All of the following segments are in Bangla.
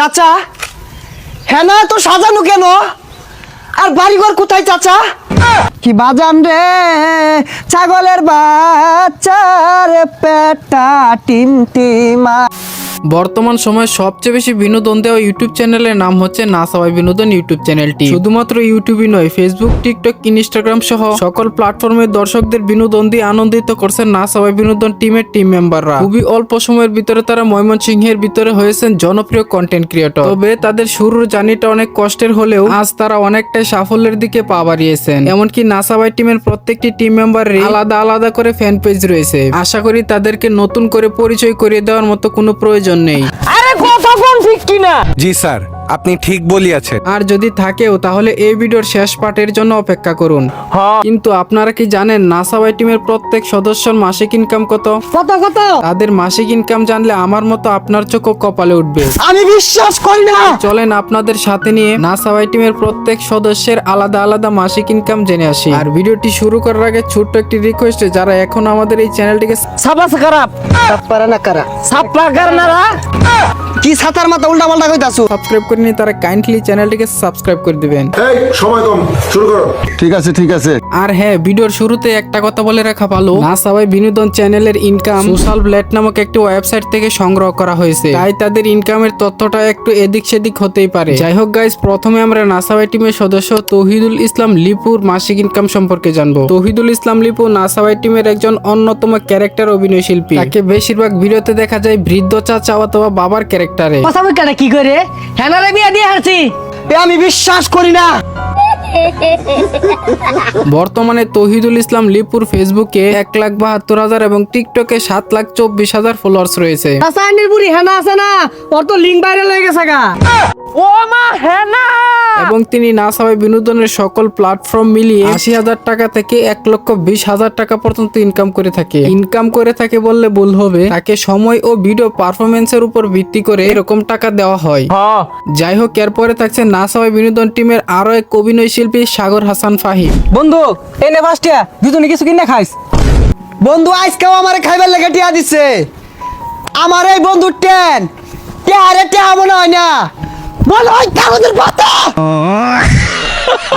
চাচা? হ্যাঁ না, তো সাজানো কেন? আর বাড়িঘর কোথায় চাচা? কি বাজান রে? ছাগলের বাচ্চার পেটা টিম টিমা বর্তমান সময়ে সবচেয়ে বেশি বিনোদন দেওয়া ইউটিউব চ্যানেলের নাম হচ্ছে না সবাই বিনোদন ইউটিউব চ্যানেলটি। শুধুমাত্র ইউটিউবই নয় ফেসবুক টিকটক ইনস্টাগ্রাম সহ সকল প্ল্যাটফর্মের দর্শকদের বিনোদন দিয়ে আনন্দিত করছেন না সবাই বিনোদন টিমের টিম মেম্বাররা খুবই অল্প সময়ের ভিতরে তারা ময়মনসিংহের ভিতরে হয়েছেন জনপ্রিয় কন্টেন্ট ক্রিয়েটর তবে তাদের শুরুর জার্নিটা অনেক কষ্টের হলেও আজ তারা অনেকটাই সাফল্যের দিকে পা বাড়িয়েছেন। এমনকি নাসাবাই টিমের প্রত্যেকটি টিম মেম্বারের আলাদা আলাদা করে ফ্যান পেজ রয়েছে। আশা করি তাদেরকে নতুন করে পরিচয় করিয়ে দেওয়ার মতো কোনো প্রয়োজন নেই আরে কথা কোন ঠিক কিনা? জি স্যার। আপনি ঠিক বলিয়াছেন। আর যদি থাকেও তাহলে এই ভিডিওর শেষ পার্টের জন্য অপেক্ষা করুন। কিন্তু আপনারা কি জানেন নাসাবাই টিমের প্রত্যেক সদস্যর মাসিক ইনকাম কত? কত কত? তাদের মাসিক ইনকাম জানলে আমার মতো আপনার চোখও কপালে উঠবে। আমি বিশ্বাস করি না। চলেন আপনাদের সাথে নিয়ে নাসাবাই টিমের প্রত্যেক সদস্যের আলাদা আলাদা মাসিক ইনকাম জেনে আসি। আর ভিডিওটি শুরু করার আগে ছোট্ট একটি রিকোয়েস্ট যারা এখন আমাদের এই চ্যানেলটিকে সাবা খারাপ। সাপ্পারা না কারা সাপ্পা কার না রা? কি ছাতার মাথা উল্টা পাল্টা কইতাছু? সাবস্ক্রাইব করে নিয়ে তারা কাইন্ডলি চ্যানেলটিকে সাবস্ক্রাইব করে দিবেন। এই সময় কম শুরু করো। ঠিক আছে ঠিক আছে। আর হ্যাঁ ভিডিওর শুরুতে একটা কথা বলে রাখা ভালো। না সবাই বিনোদন চ্যানেলের ইনকাম সোশ্যাল ব্লেড নামক একটি ওয়েবসাইট থেকে সংগ্রহ করা হয়েছে। তাই তাদের ইনকামের তথ্যটা একটু এদিক সেদিক হতেই পারে। যাই হোক গাইজ প্রথমে আমরা নাসাবাই টিমের সদস্য তৌহিদুল ইসলাম লিপুর মাসিক ইনকাম সম্পর্কে জানব। তৌহিদুল ইসলাম লিপু নাসাবাই টিমের একজন অন্যতম ক্যারেক্টার অভিনয় শিল্পী। তাকে বেশিরভাগ ভিডিওতে দেখা যায় বৃদ্ধ চাচা অথবা বাবার ক্যারেক্টারে কি করে? হ্যাঁ না রে বিয়া দিয়ে হারছি। এ আমি বিশ্বাস করি না। বর্তমানে তৌহিদুল ইসলাম লিপুর ফেসবুকে এক লাখ বাহাত্তর হাজার এবং টিকটকে সাত লাখ চব্বিশ হাজার ফলোয়ার্স রয়েছে। বুড়ি হেনা আছে না? ওর তো লিঙ্ক বাইরে হয়ে গেছে গা। ও মা হেনা! এবং তিনি না সবাই বিনোদনের সকল প্ল্যাটফর্ম মিলিয়ে আশি হাজার টাকা থেকে এক লক্ষ বিশ হাজার টাকা পর্যন্ত ইনকাম করে থাকে। ইনকাম করে থাকে বললে ভুল হবে। তাকে সময় ও ভিডিও পারফরমেন্সের উপর ভিত্তি করে এরকম টাকা দেওয়া হয়। যাই হোক এরপরে থাকছে না সবাই বিনোদন টিমের আরও এক অভিনয় শিল্পী সাগর হাসান ফাহিম। বন্ধু, এই নে পাঁচটা দুজনে কিছু কিনে খাইস। বন্ধু, আজকেও আমার খাইবার লেগে টিয়া দিছে। আমার এই বন্ধু টেন, টেহারে টেহা মনে হয় না। বল, ওই কাগজের পাতা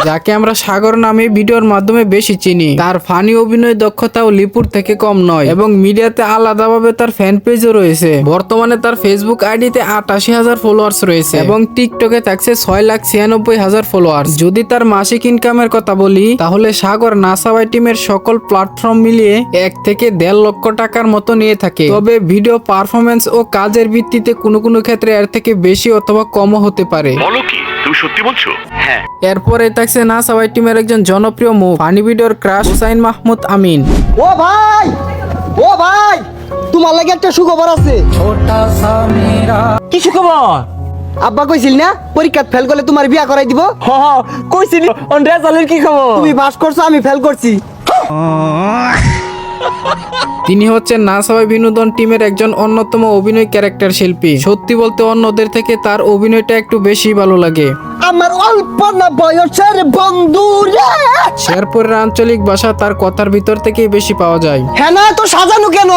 যাকে আমরা সাগর নামে ভিডিওর মাধ্যমে বেশি চিনি। তার ফানি অভিনয় দক্ষতাও লিপুর থেকে কম নয়। এবং মিডিয়াতে আলাদাভাবে তার ফ্যান পেজও রয়েছে। বর্তমানে তার ফেসবুক আইডিতে আটাশি হাজার ফলোয়ার্স রয়েছে। এবং টিকটকে থাকছে ছয় লাখ ছিয়ানব্বই হাজার ফলোয়ার্স যদি তার মাসিক ইনকামের কথা বলি, তাহলে সাগর নাসাবাই টিমের সকল প্ল্যাটফর্ম মিলিয়ে এক থেকে দেড় লক্ষ টাকার মতো নিয়ে থাকে। তবে ভিডিও পারফরমেন্স ও কাজের ভিত্তিতে কোনো কোনো ক্ষেত্রে এর থেকে বেশি অথবা কমও হতে পারে। বলো কি? তুমি সত্যি বলছো? হ্যাঁ। এরপরে থাকছে না সবাই টিমের একজন জনপ্রিয় মুখ ফানি ভিডিওর ক্রাশ হুসাইন মাহমুদ আমিন। ও ভাই! ও ভাই! তোমার লাগে একটা সুখবর আছে। কি সুখবর? আব্বা কইছিল না পরীক্ষা ফেল করলে তোমার বিয়া করাই দিব? হ হ কইছিলি অন রেজাল্টের কি খবর? তুমি পাস করছ আমি ফেল করছি। তিনি হচ্ছেন না বিনোদন টিমের একজন অন্যতম অভিনয় ক্যারেক্টার শিল্পী। সত্যি বলতে অন্যদের থেকে তার অভিনয়টা একটু বেশি ভালো লাগে। আমার অল্প না বয়সের বন্ধু রে! শেরপুরের আঞ্চলিক ভাষা তার কথার ভিতর থেকেই বেশি পাওয়া যায়। হ্যাঁ না তো সাজানো কেন?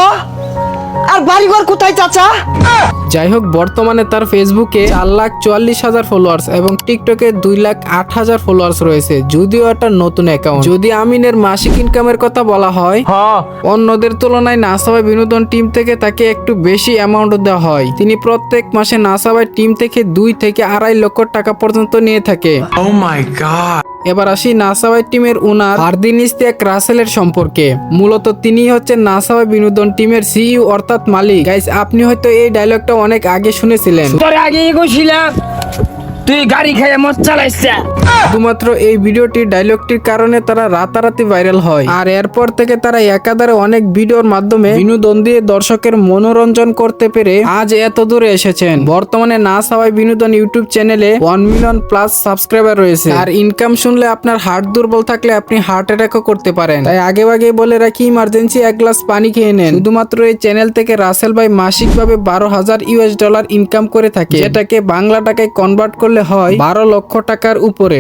আর বাড়িঘর কোথায় চাচা? যাই হোক বর্তমানে তার ফেসবুকে চার লাখ চুয়াল্লিশ হাজার ফলোয়ার্স এবং টিকটকে দুই লাখ আট হাজার ফলোয়ার্স রয়েছে। যদিও এটা নতুন অ্যাকাউন্ট যদি আমিনের মাসিক ইনকামের কথা বলা হয় অন্যদের তুলনায় নাসাবাই বিনোদন টিম থেকে তাকে একটু বেশি অ্যামাউন্ট দেওয়া হয়। তিনি প্রত্যেক মাসে নাসাবাই টিম থেকে দুই থেকে আড়াই লক্ষ টাকা পর্যন্ত নিয়ে থাকে। এবার আসি নাসাওয়াই টিমের উনার ফারদিন ইস্তিয়াক রাসেলের সম্পর্কে। মূলত তিনি হচ্ছেন নাসাওয়াই বিনোদন টিমের সিইও অর্থাৎ মালিক। গাইস আপনি হয়তো এই ডায়লগটা অনেক আগে শুনেছিলেন। তোরে আগে কইছিলাম তুই গাড়ি খেয়ে মদ চালাইছে। শুধুমাত্র এই ভিডিওটি ডায়লগটির কারণে তারা রাতারাতি ভাইরাল হয়। আর এরপর থেকে তারা একাধারে অনেক ভিডিওর মাধ্যমে বিনোদন দিয়ে দর্শকের মনোরঞ্জন করতে পেরে আজ এত দূরে এসেছেন। বর্তমানে না সবাই বিনোদন ইউটিউব চ্যানেলে ওয়ান মিলিয়ন প্লাস সাবস্ক্রাইবার রয়েছে। আর ইনকাম শুনলে আপনার হার্ট দুর্বল থাকলে আপনি হার্ট অ্যাটাকও করতে পারেন। তাই আগে আগে বলে রাখি ইমার্জেন্সি এক গ্লাস পানি খেয়ে নেন। শুধুমাত্র এই চ্যানেল থেকে রাসেল ভাই মাসিকভাবে বারো হাজার ইউএস ডলার ইনকাম করে থাকে এটাকে বাংলা টাকায় কনভার্ট করলে তাহলে হয় বারো লক্ষ টাকার উপরে।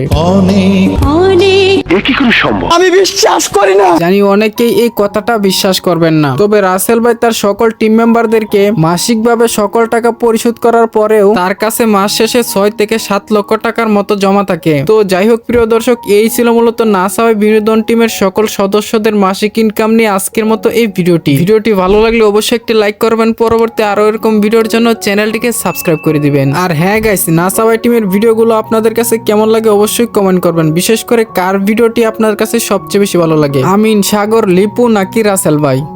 আমি বিশ্বাস করি না। জানি অনেকেই এই কথাটা বিশ্বাস করবেন না। তবে রাসেল ভাই তার সকল টিম মেম্বারদেরকে মাসিকভাবে সকল টাকা পরিশোধ করার পরেও তার কাছে মাস শেষে ছয় থেকে সাত লক্ষ টাকার মতো জমা থাকে। তো যাই হোক প্রিয় দর্শক এই ছিল মূলত নাসা ভাই বিনোদন টিমের সকল সদস্যদের মাসিক ইনকাম নিয়ে আজকের মতো এই ভিডিওটি। ভিডিওটি ভালো লাগলে অবশ্যই একটি লাইক করবেন। পরবর্তী আরও এরকম ভিডিওর জন্য চ্যানেলটিকে সাবস্ক্রাইব করে দিবেন। আর হ্যাঁ গাইস নাসা ভাই টিমের ভিডিওগুলো আপনাদের কাছে কেমন লাগে অবশ্যই কমেন্ট করবেন। বিশেষ করে কার ভিডিওটি আপনার কাছে সবচেয়ে বেশি ভালো লাগে? আমিন, সাগর, লিপু, নাকি রাসেল ভাই?